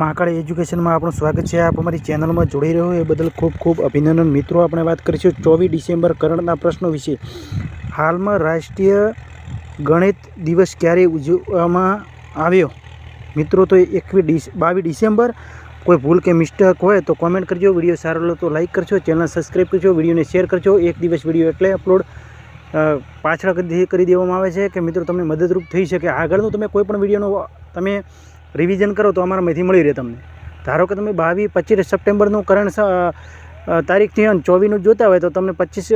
મહાકાળ એજ્યુકેશનમાં આપણું સ્વાગત છે. આપ અમારી ચેનલમાં જોડાઈ રહ્યો. એ બદલ ખૂબ ખૂબ અભિનંદન. મિત્રો, આપણે વાત કરીશું ચોવીસ ડિસેમ્બર કરંટના પ્રશ્નો વિશે. હાલમાં રાષ્ટ્રીય ગણિત દિવસ ક્યારે ઉજવવામાં આવ્યો? મિત્રો, તો એકવીસ ડિસ, બાવીસ ડિસેમ્બર. કોઈ ભૂલ કે મિસ્ટેક હોય તો કોમેન્ટ કરજો. વીડિયો સારો લો તો લાઇક કરજો. ચેનલ સબસ્ક્રાઈબ કરજો. વિડીયોને શેર કરજો. એક દિવસ વીડિયો એટલે અપલોડ પાછળ કરી કરી દેવામાં આવે છે કે મિત્રો, તમને મદદરૂપ થઈ શકે. આગળનું તમે કોઈ પણ વિડીયોનો તમે રિવિઝન કરો તો અમારામાંથી મળી રહે તમને. ધારો કે તમે બાવીસ, પચીસ સપ્ટેમ્બરનું કરંટ તારીખથી અને ચોવીસનું જોતા હોય તો તમને પચીસ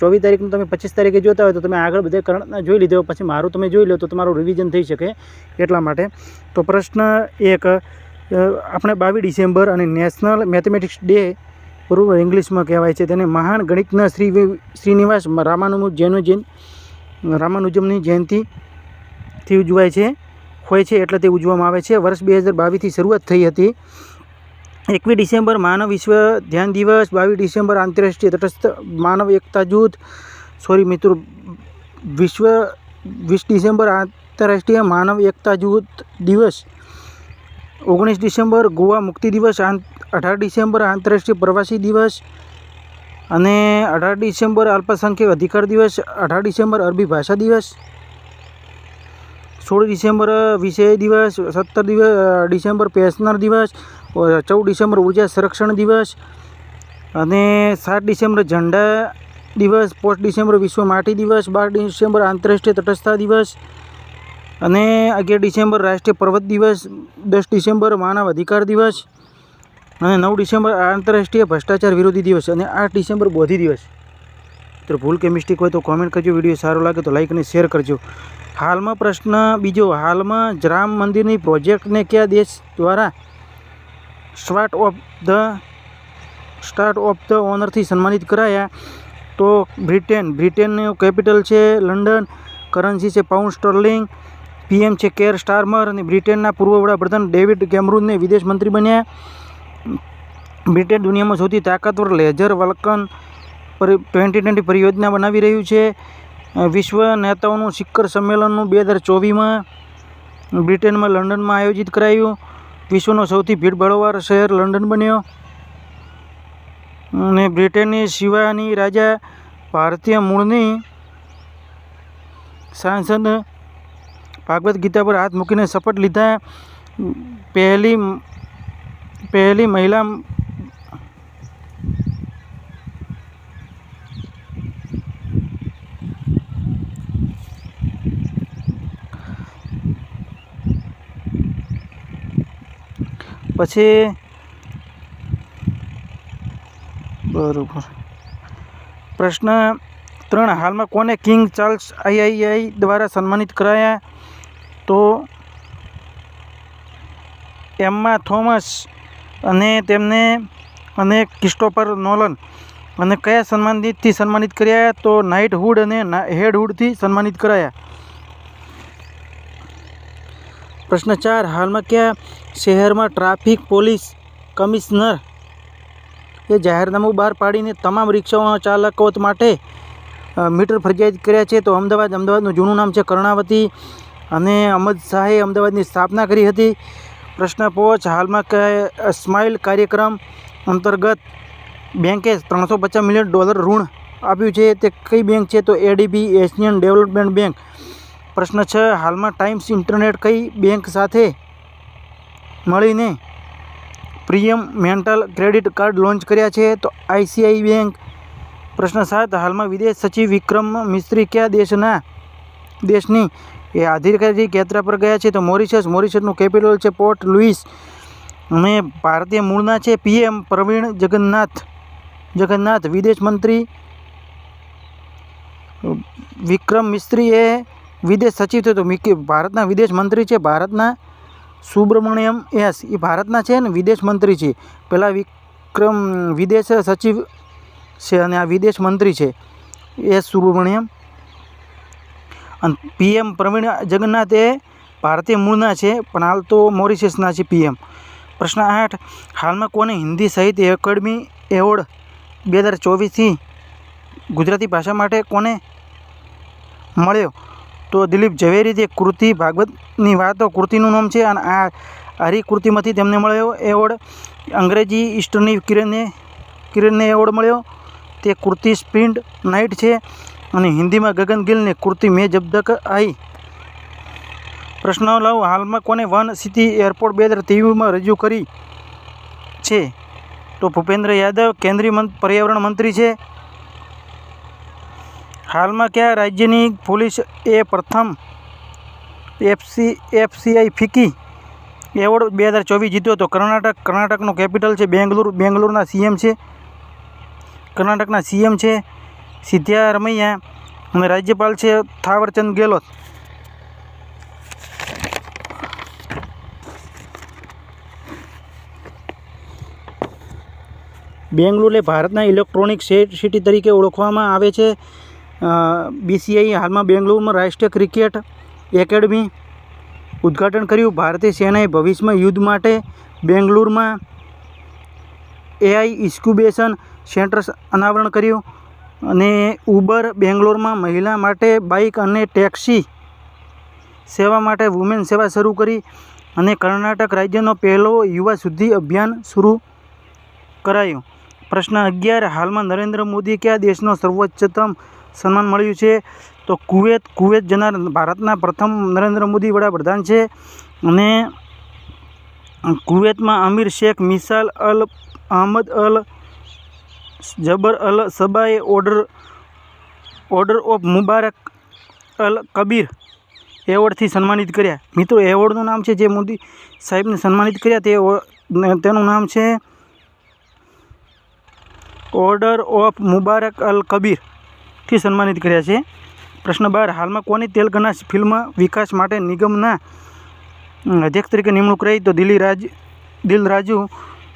ચોવીસ તારીખનું તમે પચીસ તારીખે જોતા હોય તો તમે આગળ બધે કરંટના જોઈ લીધો પછી મારું તમે જોઈ લો તો તમારું રિવિઝન થઈ શકે એટલા માટે. તો પ્રશ્ન એક આપણે બાવીસ ડિસેમ્બર અને નેશનલ મેથેમેટિક્સ ડે બરાબર ઇંગ્લિશમાં કહેવાય છે. તેને મહાન ગણિતના શ્રી શ્રીનિવાસ રામાનુજ, જૈનો જૈન, રામાનુજમની જયંતિથી ઉજવાય છે. હોય છે એટલે તે ઉજવવામાં આવે છે. વર્ષ બે હજાર બાવીસથી શરૂઆત થઈ હતી. એકવીસ ડિસેમ્બર માનવ વિશ્વ ધ્યાન દિવસ, બાવીસ ડિસેમ્બર આંતરરાષ્ટ્રીય તટસ્થ માનવ એકતા જૂથ. સોરી મિત્રો, વિશ્વ વીસ ડિસેમ્બર આંતરરાષ્ટ્રીય માનવ એકતા જૂથ દિવસ. ઓગણીસ ડિસેમ્બર ગોવા મુક્તિ દિવસ અઢાર ડિસેમ્બર આંતરરાષ્ટ્રીય પ્રવાસી દિવસ અને અઢાર ડિસેમ્બર અલ્પસંખ્યક અધિકાર દિવસ, અઢાર ડિસેમ્બર અરબી ભાષા દિવસ. સોળ ડિસેમ્બર વિષય દિવસ, સત્તર દિવસ ડિસેમ્બર પેન્શનર દિવસ ચૌદ ડિસેમ્બર ઊર્જા સંરક્ષણ દિવસ અને સાત ડિસેમ્બર ઝંડા દિવસ, પાંચ ડિસેમ્બર વિશ્વ માટી દિવસ, બાર ડિસેમ્બર આંતરરાષ્ટ્રીય તટસ્થતા દિવસ અને અગિયાર ડિસેમ્બર રાષ્ટ્રીય પર્વત દિવસ, દસ ડિસેમ્બર માનવ અધિકાર દિવસ અને નવ ડિસેમ્બર આંતરરાષ્ટ્રીય ભ્રષ્ટાચાર વિરોધી દિવસ અને આઠ ડિસેમ્બર બોધી દિવસ. તો ભૂલ કે મિસ્ટેક હોય તો કોમેન્ટ કરજો વીડિયો સારો લાગે તો લાઈક અને શેર કરજો. હાલમાં પ્રશ્ન બીજો, હાલમાં જ રામ મંદિરની પ્રોજેક્ટને કયા દેશ દ્વારા start of the start of the ઓનરથી સન્માનિત કરાયા? તો બ્રિટેન, બ્રિટેનનું કેપિટલ છે લંડન કરન્સી છે પાઉન્ડ સ્ટર્લિંગ પીએમ છે કેર સ્ટારમર અને બ્રિટેનના પૂર્વ વડાપ્રધાન ડેવિડ કેમરૂનને વિદેશ મંત્રી બન્યા. બ્રિટેન દુનિયામાં સૌથી તાકાતવર લેઝર વલ્કન ટ્વેન્ટી ટ્વેન્ટી પરિયોજના બનાવી રહ્યું છે. વિશ્વ નેતાઓનું શિખર સંમેલનનું બે હજાર ચોવીસમાં બ્રિટેનમાં લંડનમાં આયોજિત કરાયું. વિશ્વનો સૌથી ભીડભાડવાળો શહેર લંડન બન્યો. અને બ્રિટેનની શિવાની રાજા ભારતીય મૂળની સાંસદ ભાગવત ગીતા પર હાથ મૂકીને શપથ લીધા. પહેલી પહેલી મહિલા પછી? બરોબર. પ્રશ્ન ત્રણ. હાલમાં કોને કિંગ ચાર્લ્સ આઈઆઈઆઈ દ્વારા સન્માનિત કરાયા? તો એમ્મા થોમસ અને તેમને અને ક્રિસ્ટોફર નોલન. અને કયા સન્માનિતથી સન્માનિત કર્યા? તો નાઇટહુડ અને હેડહુડથી સન્માનિત કરાયા. પ્રશ્ન ચાર, હાલમાં કયા શહેરમાં ટ્રાફિક પોલીસ કમિશનર એ જાહેરનામું બહાર પાડીને તમામ રિક્ષાઓ ચાલકો માટે મીટર ફરજિયાત કર્યા છે? તો અમદાવાદ, અમદાવાદનું જૂનું નામ છે કર્ણાવતી અને અમદ શાહે અમદાવાદની સ્થાપના કરી હતી. પ્રશ્ન પાંચ, હાલમાં કયા સ્માઇલ કાર્યક્રમ અંતર્ગત બેંકે ત્રણસો પચાસ મિલિયન ડોલર ઋણ આપ્યું છે? તે કઈ બેંક છે? તો એડીબી એશિયન ડેવલપમેન્ટ બેંક પ્રશ્ન છે, હાલમાં ટાઈમ્સ ઇન્ટરનેટ કઈ બેંક સાથે મળીને premium metal credit card launch કર્યા છે? તો આઈસીઆઈ બેંક, પ્રશ્ન સાત, હાલમાં વિદેશ સચિવ વિક્રમ મિસ્ત્રી કયા દેશના, દેશની એ આધિકારિક યાત્રા પર ગયા છે? તો મોરિશસ, મોરિશસનું કેપિટલ છે પોર્ટ લુઈસ અને ભારતીય મૂળના છે પીએમ પ્રવીણ જગન્નાથ જગન્નાથ. વિદેશ મંત્રી વિક્રમ મિસ્ત્રી એ વિદેશ સચિવ થયો તો મિકી ભારતના વિદેશ મંત્રી છે, ભારતના સુબ્રમણ્યમ એસ. એ ભારતના છે ને વિદેશ મંત્રી છે. પહેલાં વિક્રમ વિદેશ સચિવ છે અને આ વિદેશ મંત્રી છે. એસ. સુબ્રમણ્યમ. અને પીએમ પ્રવીણ જગન્નાથ એ ભારતીય મૂળના છે, પણ હાલ તો મોરિશિયસના છે પીએમ પ્રશ્ન આઠ હાલમાં કોને હિન્દી સાહિત્ય એકેડમી એવોર્ડ બે હજાર ચોવીસથી ગુજરાતી ભાષા માટે કોને મળ્યો? તો દિલીપ ઝવેરી જે કૃતિ ભાગવતની વાતો, કૃતિનું નામ છે અને આ હરિકૃતિમાંથી તેમને મળ્યો એવોર્ડ. અંગ્રેજી ઈસ્ટરની કિરણને કિરણને એવોર્ડ મળ્યો. તે કૃતિ સ્પ્રિન્ટ નાઇટ છે અને હિન્દીમાં ગગન ગિલને કૃતિ મેં જબ તક આઈ. પ્રશ્ન લઉં હાલમાં કોને વન સિટી એરપોર્ટ બે હજાર ત્રેવીસમાં રજૂ કરી છે? તો ભૂપેન્દ્ર યાદવ, કેન્દ્રીય પર્યાવરણ મંત્રી છે. હાલમાં કયા રાજ્યની પોલીસ એ પ્રથમ એફસી, એફસીઆઈ ફિકી એવોર્ડ બે હજાર ચોવીસ જીત્યો હતો. કર્ણાટક, કર્ણાટકનું કેપિટલ છે, બેંગ્લુરુ, બેંગલુરુના સીએમ છે. કર્ણાટકના સીએમ છે સિદ્ધારમૈયા અને રાજ્યપાલ છે થાવરચંદ ગેહલોત. એ ભારતના ઇલેક્ટ્રોનિક સિટી તરીકે ઓળખવામાં આવે છે. બીસીઆઈ હાલમાં બેંગલુરુમાં રાષ્ટ્રીય ક્રિકેટ એકેડમી ઉદ્ઘાટન કર્યું. ભારતીય સેનાએ ભવિષ્યમાં યુદ્ધ માટે બેંગલુરુમાં એઆઈ ઇસ્ક્યુબેશન સેન્ટર અનાવરણ કર્યું અને ઉબર બેંગ્લોરમાં મહિલા માટે બાઇક અને ટેક્સી સેવા માટે વુમેન સેવા શરૂ કરી અને કર્ણાટક રાજ્યનો પહેલો યુવા શુદ્ધિ અભિયાન શરૂ કરાયું. પ્રશ્ન અગિયાર, હાલમાં નરેન્દ્ર મોદી કયા દેશનો સર્વોચ્ચતમ સન્માન મળ્યું છે. તો કુવેત કુવેત જનાર ભારતના પ્રથમ નરેન્દ્ર મોદી વડાપ્રધાન છે. અને કુવેતમાં અમીર Sheikh, મિસાલ Al, Ahmad Al, Jaber Al સબાએ order order of Mubarak Al Kabir એવોર્ડથી સન્માનિત કર્યા. મિત્રો, એવોર્ડનું નામ છે જે મોદી સાહેબને સન્માનિત કર્યા, તે તેનું નામ છે ઓર્ડર ઓફ મુબારક અલ કબીરથી સન્માનિત કર્યા છે. પ્રશ્ન બાર, હાલમાં કોની તેલંગાના ફિલ્મ વિકાસ માટે નિગમના અધ્યક્ષ તરીકે નિમણૂક રહી? તો દિલ્હી રાજ, દિલ રાજુ,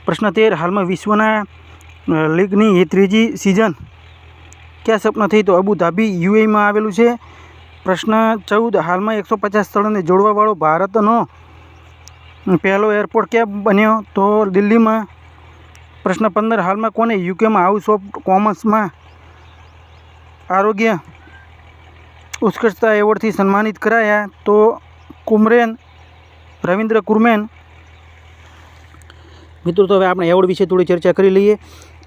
પ્રશ્ન તેર, હાલમાં વિશ્વના લીગની એ ત્રીજી સિઝન ક્યાં સપના થઈ? તો અબુ ધાબી યુએમાં આવેલું છે. પ્રશ્ન ચૌદ, હાલમાં એકસો પચાસ સ્થળોને જોડવાવાળો ભારતનો પહેલો એરપોર્ટ ક્યાં બન્યો? તો દિલ્હીમાં પ્રશ્ન પંદર, હાલમાં કોને યુકેમાં હાઉસ ઓફ કોમર્સમાં આરોગ્ય ઉત્કૃષ્ટતા એવોર્ડથી સન્માનિત કરાયા, તો કુમરેન, રવિન્દ્ર કુરમેન. મિત્રો, તો હવે આપણે એવોર્ડ વિશે થોડી ચર્ચા કરી લઈએ.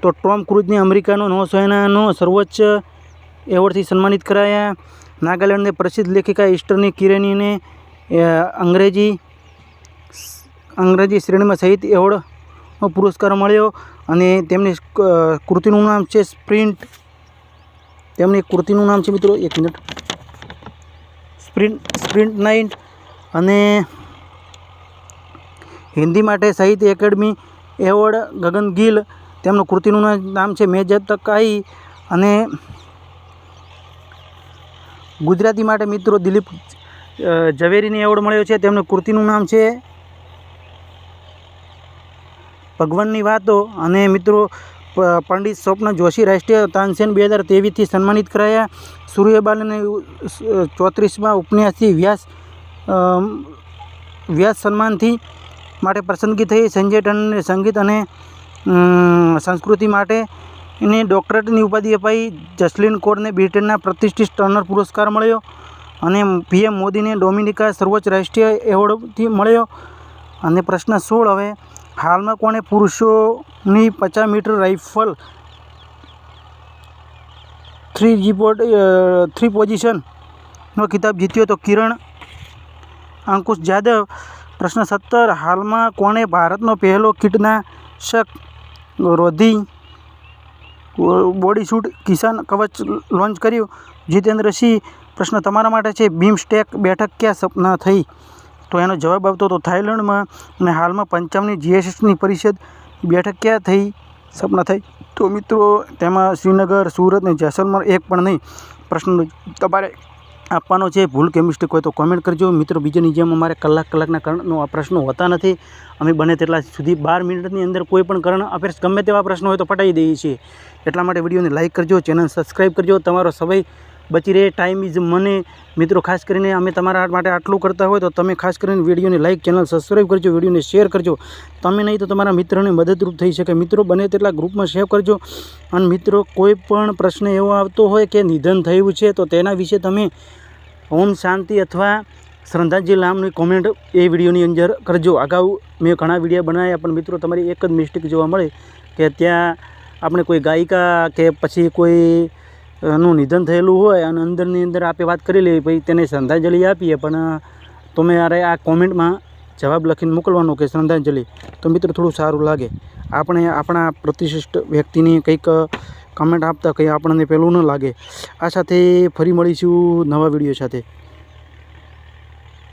તો ટોમ ક્રુઝને અમેરિકાનો નૌસેનાનો સર્વોચ્ચ એવોર્ડથી સન્માનિત કરાયા. નાગાલેન્ડને પ્રસિદ્ધ લેખિકા ઈસ્ટરની કિરેનીને અંગ્રેજી અંગ્રેજી શ્રેણીમાં સહિત એવોર્ડનો પુરસ્કાર મળ્યો. અને તેમની કૃતિનું નામ છે સ્પ્રિન્ટ તેમની કુર્તીનું નામ છે મિત્રો, એક મિનિટ. સ્પ્રિન્ટ સ્પ્રિન્ટ નાઇટ અને હિન્દી માટે સાહિત્ય એકેડમી એવોર્ડ ગગન ગિલ. તેમનું કૃતિનું નામ છે મેં જબ તક આઈ અને ગુજરાતી માટે મિત્રો દિલીપ ઝવેરીને એવોર્ડ મળ્યો છે. તેમનું કૃતિનું નામ છે ભગવાનની વાતો. અને મિત્રો પંડિત સ્વપ્ન જોશી રાષ્ટ્રીય તાનસેન બે હજાર તેવીસથી સન્માનિત કરાયા. સૂર્યબાલને ચોત્રીસમાં ઉપન્યાસથી વ્યાસ વ્યાસ સન્માનથી માટે પસંદગી થઈ. સંજય ટંડનને સંગીત અને સંસ્કૃતિ માટે એને ડૉક્ટરેટની ઉપાધિ અપાઈ. જસલીન કોરને બ્રિટનના પ્રતિષ્ઠિત ટર્નર પુરસ્કાર મળ્યો અને પીએમ મોદીને ડોમિનિકા સર્વોચ્ચ રાષ્ટ્રીય એવોર્ડથી મળ્યો. અને પ્રશ્ન સોળ હવે હાલમાં કોણે પુરુષોની પચાસ મીટર રાઇફલ થ્રી જીપોટ થ્રી પોઝિશનનો ખિતાબ જીત્યો તો કિરણ અંકુશ જાદવ, પ્રશ્ન સત્તર, હાલમાં કોણે ભારતનો પહેલો કીટનાશક રોધી બોડી શૂટ કિસાન કવચ લોન્ચ કર્યું? જીતેન્દ્રસિંહ પ્રશ્ન તમારા માટે છે. બીમસ્ટેક બેઠક ક્યાં સપના થઈ? તો એનો જવાબ આવતો તો થાઇલેન્ડમાં અને હાલમાં પંચાવની જીએસએસની પરિષદ બેઠક ક્યાં થઈ? સપના થઈ? તો મિત્રો, તેમાં શ્રીનગર, સુરત ને જેસલમેર એક પણ નહીં. પ્રશ્ન તમારે આપવાનો છે, ભૂલ કે મિસ્ટેક હોય તો કોમેન્ટ કરજો. મિત્રો, બીજાની જેમ અમારે કલાક કલાકના કરંટનો આ પ્રશ્નો હોતા નથી. અમે બને તેટલા સુધી બાર મિનિટની અંદર કોઈ પણ કરંટ અફેર્સ ગમે તેવા પ્રશ્નો હોય તો પટાવી દઈએ છીએ. એટલા માટે વિડીયોને લાઇક કરજો ચેનલ સબસ્ક્રાઈબ કરજો. તમારો સમય બચી રહે ટાઈમ ઇઝ મને મિત્રો, ખાસ કરીને અમે તમારા માટે આટલું કરતા હોય તો તમે ખાસ કરીને વિડીયોને લાઇક ચેનલ સબસ્ક્રાઈબ કરજો, વિડીયોને શેર કરજો. તમે નહીં તો તમારા મિત્રોને મદદરૂપ થઈ શકે. મિત્રો, બને તેટલા ગ્રુપમાં શેર કરજો. અને મિત્રો, કોઈ પણ પ્રશ્ન એવો આવતો હોય કે નિધન થયું છે, તો તેના વિશે તમે ઓમ શાંતિ અથવા શ્રદ્ધાંજલિ નામની કોમેન્ટ એ વિડીયોની અંદર કરજો. અગાઉ મેં ઘણા વીડિયો બનાવ્યા, પણ મિત્રો, તમારી એક જ મિસ્ટેક જોવા મળે કે ત્યાં આપણે કોઈ ગાયિકા કે પછી કોઈ નું નિધન થયેલું હોય અને અંદરની અંદર આપણે વાત કરી લઈએ, ભાઈ તેને શ્રદ્ધાંજલિ આપીએ. પણ તમે યારે આ કોમેન્ટમાં જવાબ લખીને મોકલવાનો કે શ્રદ્ધાંજલિ. તો મિત્રો, થોડું સારું લાગે. આપણે આપણા પ્રતિષ્ઠ વ્યક્તિની કંઈક કમેન્ટ આપતા કંઈ આપણને પેલું ન લાગે. આ સાથે ફરી મળીશું નવા વીડિયો સાથે.